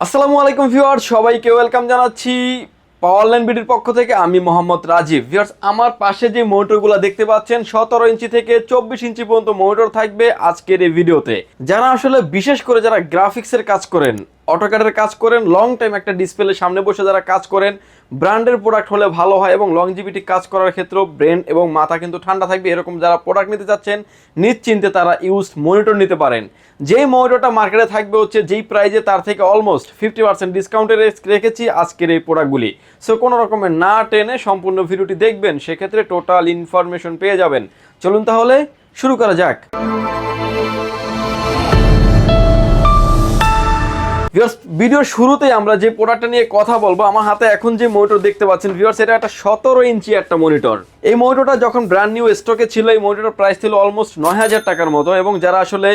আসসালামু আলাইকুম ভিউয়ার সবাইকে ওয়েলকাম জানাচ্ছি পাওয়ার লাইন বিডির পক্ষ থেকে। আমি মোহাম্মদ রাজীব। ভিউয়ার্স, আমার পাশে যে মোটরগুলো দেখতে পাচ্ছেন, সতেরো ইঞ্চি থেকে চব্বিশ ইঞ্চি পর্যন্ত মোটর থাকবে আজকের এই ভিডিওতে। যারা আসলে বিশেষ করে যারা গ্রাফিক্সের কাজ করেন অটোক্যাডের কাজ করেন লং টাইম একটা ডিসপ্লে সামনে বসে যারা কাজ করেন ব্র্যান্ডের প্রোডাক্ট হলে ভালো হয় এবং লংজিভিটি কাজ করার ক্ষেত্রেও ব্রেন এবং মাথা কিন্তু ঠান্ডা থাকবে। এরকম যারা প্রোডাক্ট নিতে চাচ্ছেন, নিশ্চিন্তে তারা ইউজ মনিটর নিতে পারেন। যেই মনিটরটা মার্কেটে থাকবে হচ্ছে যেই প্রাইজে তার থেকে অলমোস্ট ফিফটি পার্সেন্ট ডিসকাউন্টে রেখেছি আজকের এই প্রোডাক্টগুলি সো কোনো রকমের না টেনে সম্পূর্ণ ভিডিওটি দেখবেন, সেক্ষেত্রে টোটাল ইনফরমেশন পেয়ে যাবেন। চলুন তাহলে শুরু করা যাক। ভিউয়ার্স ভিডিওর শুরুতেই আমরা যে প্রোডাক্টটা নিয়ে কথা বলব, আমার হাতে এখন যে মনিটর দেখতে পাচ্ছেন ভিউয়ার্স এটা একটা সতেরো ইঞ্চি একটা মনিটর এই মনিটরটা যখন ব্র্যান্ড নিউ স্টকে ছিল, এই মনিটর প্রাইস ছিল অলমোস্ট নয় হাজার টাকার মতো, এবং যারা আসলে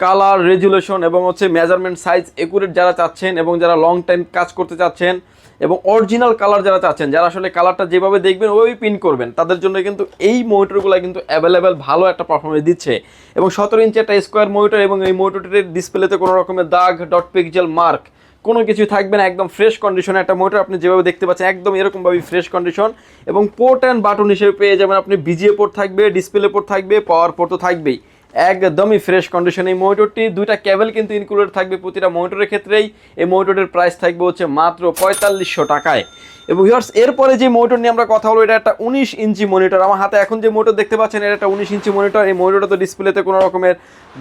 কালার রেজুলেশন এবং হচ্ছে মেজারমেন্ট সাইজ একুরেট যারা চাচ্ছেন এবং যারা লং টাইম কাজ করতে চাচ্ছেন এবং অরিজিনাল কালার যারা চাচ্ছেন, যারা আসলে কালারটা যেভাবে দেখবেন ওইভাবেই প্রিন্ট করবেন, তাদের জন্য কিন্তু এই মনিটরগুলো কিন্তু অ্যাভেলেবেল ভালো একটা পারফরমেন্স দিচ্ছে। এবং সতেরো ইঞ্চি একটা স্কোয়ার মনিটর এবং এই মনিটরের ডিসপ্লেতে কোনো রকমের দাগ ডট পিক্সেল মার্ক কোনো কিছু থাকবে না, একদম ফ্রেশ কন্ডিশনে একটা মোটর আপনি যেভাবে দেখতে পাচ্ছেন, একদম এরকমভাবেই ফ্রেশ কন্ডিশন এবং পোর্ট অ্যান্ড বাটন হিসেবে পেয়ে যাবেন আপনি বিজিএ পোর্ট থাকবে ডিসপ্লে পোর্ট থাকবে পাওয়ার পোর্ট তো থাকবেই। একদমই ফ্রেশ কন্ডিশন এই মনিটরটি দুইটা কেবল কিন্তু ইনক্লুডেড থাকবে প্রতিটা মনিটরের ক্ষেত্রেই। এই মনিটরের প্রাইস থাকবে হচ্ছে মাত্র পঁয়তাল্লিশশো টাকায়। এবং ভিউয়ার্স এরপরে যে মনিটর নিয়ে আমরা কথা বলব, এটা একটা উনিশ ইঞ্চি মনিটর আমার হাতে এখন যে মোটর দেখতে পাচ্ছেন, এটা একটা উনিশ ইঞ্চি মনিটর এই মনিটরটা তো ডিসপ্লেতে কোনো রকমের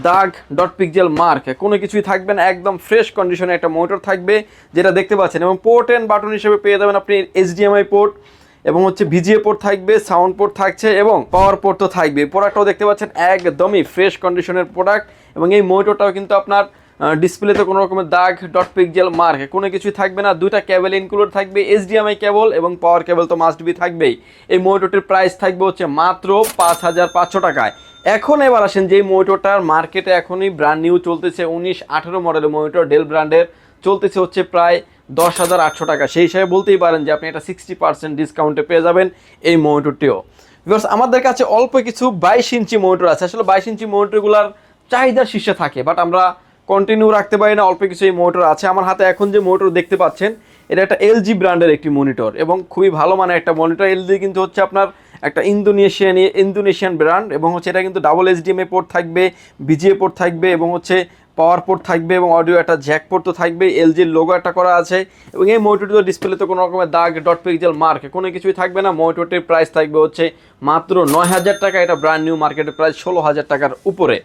দাগ ডট পিকজেল মার্ক কোনো কিছুই থাকবে না। একদম ফ্রেশ কন্ডিশনে একটা মোটর থাকবে, যেটা দেখতে পাচ্ছেন। এবং পোর্ট অ্যান্ড বাটন হিসেবে পেয়ে যাবেন আপনি এইচডিএমআই পোর্ট এবং হচ্ছে ভিজিএ পোর্ট থাকবে সাউন্ড পোর্ট থাকছে এবং পাওয়ার পোর্ট তো থাকবে। প্রোডাক্টটাও দেখতে পাচ্ছেন, একদমই ফ্রেশ কন্ডিশনের প্রোডাক্ট এবং এই মনিটরটাও কিন্তু আপনার ডিসপ্লেতে কোনো রকমের দাগ ডট পিক্সেল মার্ক কোনো কিছুই থাকবে না। দুইটা কেবল ইনক্লুড থাকবে এইচডিএমআই কেবল এবং পাওয়ার কেবল তো মাস্ট বি থাকবেই। এই মনিটরটির প্রাইস থাকবে হচ্ছে মাত্র পাঁচ হাজার পাঁচশো টাকায়। এখন এবার আসেন যে মনিটরটার মার্কেটে এখনই ব্র্যান্ড নিউ চলতেছে, উনিশ আঠেরো মডেলের মনিটর ডেল ব্র্যান্ডের চলতেছে হচ্ছে প্রায় দশ হাজার আটশো টাকা। সেই হিসাবে বলতেই পারেন যে আপনি এটা সিক্সটি পার্সেন্ট ডিসকাউন্টে পেয়ে যাবেন এই মনিটরটিও বিকজ আমাদের কাছে অল্প কিছু বাইশ ইঞ্চি মনিটর আছে। আসলে বাইশ ইঞ্চি মনিটরগুলোর চাহিদার শীর্ষে থাকে বাট আমরা কন্টিনিউ রাখতে পারি না, অল্প কিছু এই মনিটর আছে। আমার হাতে এখন যে মনিটর দেখতে পাচ্ছেন, এটা একটা এলজি ব্র্যান্ডের একটি মনিটর এবং খুবই ভালো মানের একটা মনিটর এলজি কিন্তু হচ্ছে আপনার একটা ইন্দোনেশিয়ান ইন্দোনেশিয়ান ব্র্যান্ড এবং হচ্ছে এটা কিন্তু ডাবল এইচডিএমএ পোর্ট থাকবে বিজিএ পোর্ট থাকবে এবং হচ্ছে পাওয়ার পোর্ট থাকবে এবং অডিও একটা জ্যাক পোর্ট তো থাকবে এলজির লোগো একটা করা আছে, এবং এই মোটরটির ডিসপ্লেতে কোনো রকমের দাগ ডট পিক্সেল মার্ক কোনো কিছুই থাকবে না। মোটরটির প্রাইস থাকবে হচ্ছে মাত্র নয় হাজার টাকা, এটা ব্র্যান্ড নিউ মার্কেটের প্রাইস ষোলো হাজার টাকার উপরে।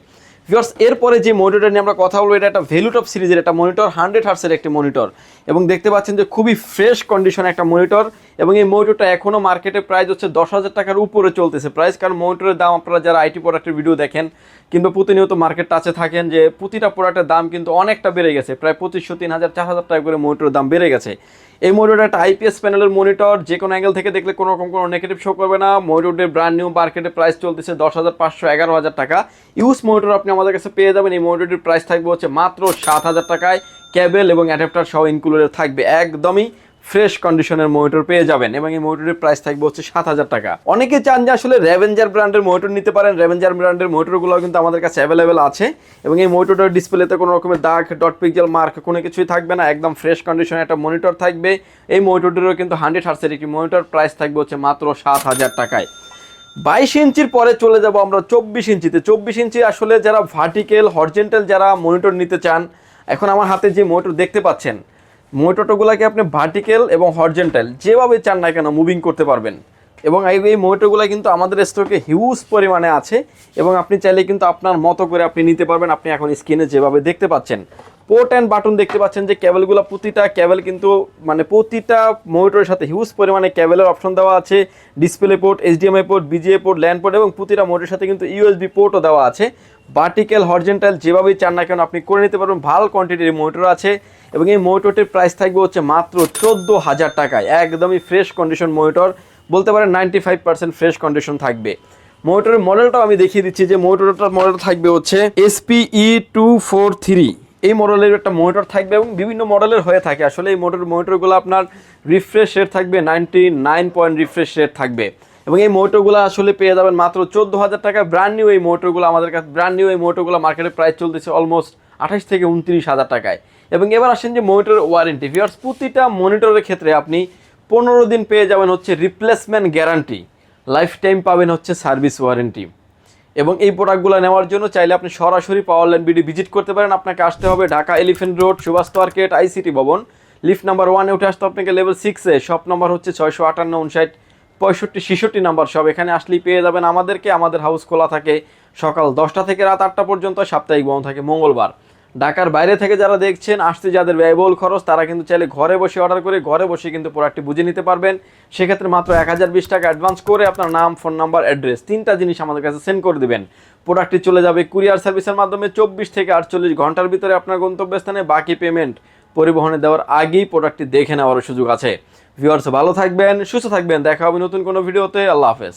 ভিউয়ার্স এরপরে যে মনিটর নিয়ে আমরা কথা বলব, এটা একটা ভ্যালুটপ সিরিজের একটা মনিটর হান্ড্রেড হার্সের একটি মনিটর এবং দেখতে পাচ্ছেন যে খুবই ফ্রেশ কন্ডিশন একটা মনিটর এবং এই মনিটরটা এখনও মার্কেটে প্রাইস হচ্ছে দশ হাজার টাকার উপরে চলতেছে প্রাইস কারণ মনিটরের দাম আপনারা যারা আইটি প্রোডাক্টের ভিডিও দেখেন কিন্তু প্রতিনিয়ত মার্কেট টাচে থাকেন, যে প্রতিটা প্রোডাক্টের দাম কিন্তু অনেকটা বেড়ে গেছে। প্রায় পঁচিশশো, তিন হাজার, চার হাজার টাকা করে মনিটরের দাম বেড়ে গেছে। এই মনিটর একটা আইপিএস প্যানেলের মনিটর যে কোনো অ্যাঙ্গেল থেকে দেখলে কোনো রকম কোনো নেগেটিভ শো করবে না। মনিটরের ব্র্যান্ড নিউ মার্কেটে প্রাইস চলতেছে দশ হাজার পাঁচশো এগারো হাজার টাকা। ইউজ মনিটর আপনি আমাদের কাছে পেয়ে যাবেন। এই মনিটরটির প্রাইস থাকবে হচ্ছে মাত্র সাত হাজার টাকায়। ক্যাবেল এবং অ্যাডাপ্টার সহ ইনক্লুডেড থাকবে একদমই। ফ্রেশ কন্ডিশনের মনিটর পেয়ে যাবেন এবং এই মনিটরের প্রাইস থাকবে হচ্ছে সাত হাজার টাকা। অনেকে চান যে আসলে রেভেঞ্জার ব্র্যান্ডের মনিটর নিতে পারেন। রেভেঞ্জার ব্র্যান্ডের মনিটরগুলো কিন্তু আমাদের কাছে অ্যাভেলেবেল আছে এবং এই মনিটরের ডিসপ্লেতে কোনো রকমের দাগ ডট পিক্সেল মার্ক কোনো কিছুই থাকবে না। একদম ফ্রেশ কন্ডিশনের একটা মনিটর থাকবে। এই মনিটরটিরও কিন্তু হান্ড্রেড হার্সের একটি মনিটর। প্রাইস থাকবে হচ্ছে মাত্র সাত হাজার টাকায়। বাইশ ইঞ্চির পরে চলে যাব আমরা চব্বিশ ইঞ্চিতে। চব্বিশ ইঞ্চি আসলে যারা ভার্টিক্যাল হরজেন্টাল যারা মনিটর নিতে চান, এখন আমার হাতে যে মনিটর দেখতে পাচ্ছেন মোটরগুলোকে আপনি ভার্টিক্যাল এবং হরজেন্টাল যেভাবে চান না কেন মুভিং করতে পারবেন। এবং এই মোটরগুলো কিন্তু আমাদের স্টকে হিউজ পরিমাণে আছে এবং আপনি চাইলে কিন্তু আপনার মতো করে আপনি নিতে পারবেন। আপনি এখন স্ক্রিনে যেভাবে দেখতে পাচ্ছেন পোর্ট অ্যান্ড বাটন দেখতে পাচ্ছেন যে ক্যাবেলগুলো প্রতিটা ক্যাবেল কিন্তু মানে প্রতিটা মোটরের সাথে হিউজ পরিমাণে কেবলের অপশন দেওয়া আছে। Display port HDMI port VGA port LAN port এবং প্রতিটা মোটরের সাথে কিন্তু ইউএসবি পোর্টও দেওয়া আছে। ভার্টিক্যাল হরজেন্টাল যেভাবেই চান না কেন আপনি করে নিতে পারবেন। ভালো কোয়ান্টিটির মোটর আছে এবং এই মোটরটির প্রাইস থাকবে হচ্ছে মাত্র চোদ্দ হাজার টাকায়। একদমই ফ্রেশ কন্ডিশন মোটর বলতে পারেন ninety five percent fresh condition থাকবে। মোটরের মডেলটাও আমি দেখিয়ে দিচ্ছি যে মোটরটার মডেল থাকবে হচ্ছে এসপিই টু ফোর থ্রি এই মডেলের একটা মনিটর থাকবে এবং বিভিন্ন মডেলের হয়ে থাকে। আসলে এই মোটর মনিটরগুলো আপনার রিফ্রেশ রেট থাকবে ninety nine point refresh rate থাকবে। এবং এই মোটরগুলো আসলে পেয়ে যাবেন মাত্র চোদ্দ হাজার টাকা। ব্র্যান্ড নিউ এই মোটরগুলো আমাদের কাছে ব্র্যান্ড নিউ এই মোটরগুলো মার্কেটে প্রাইস চলতেছে অলমোস্ট আঠাশ থেকে উনত্রিশ হাজার টাকায়। এবং এবার আসেন যে মনিটরের ওয়ারেন্টি ভিউয়ার্স প্রতিটা মনিটরের ক্ষেত্রে আপনি পনেরো দিন পেয়ে যাবেন হচ্ছে রিপ্লেসমেন্ট গ্যারান্টি লাইফ টাইম পাবেন হচ্ছে সার্ভিস ওয়ারেন্টি এবং এই প্রোডাক্টগুলো নেওয়ার জন্য চাইলে আপনি সরাসরি পাওয়ার লাইন বিডি ভিজিট করতে পারেন। আপনাকে আসতে হবে Dhaka elephant road Subhash market ICT ভবন। লিফট নাম্বার ওয়ানে উঠে আসতে আপনাকে লেভেল সিক্সে শপ নাম্বার হচ্ছে ছয়শো আটান্ন উনষাট, পঁয়ষট্টি, ছেষট্টি নাম্বার সব এখানে আসলেই পেয়ে যাবেন আমাদেরকে, আমাদের হাউস খোলা থাকে সকাল দশটা থেকে রাত আটটা পর্যন্ত, সাপ্তাহিক বন্ধ থাকে, মঙ্গলবার। ঢাকার বাইরে থেকে যারা দেখছেন, আসতে যাদের ব্যয়বহুল খরচ, তারা কিন্তু চাইলে ঘরে বসে অর্ডার করে, ঘরে বসে কিন্তু প্রোডাক্টটি বুঝে নিতে পারবেন। সেক্ষেত্রে মাত্র এক হাজার বিশ টাকা অ্যাডভান্স করে আপনার নাম ফোন নাম্বার অ্যাড্রেস তিনটা জিনিস আমাদের কাছে সেন্ড করে দেবেন। প্রোডাক্টটি চলে যাবে কুরিয়ার সার্ভিসের মাধ্যমে চব্বিশ থেকে আটচল্লিশ ঘণ্টার ভিতরে আপনার গন্তব্যস্থানে। বাকি পেমেন্ট পরিবহনে দেওয়ার আগেই প্রোডাক্টটি দেখে নেওয়ার সুযোগ আছে। ভিউয়ার্স ভালো থাকবেন, সুস্থ থাকবেন। দেখা হবে নতুন কোনো ভিডিওতে আল্লাহ হাফেজ।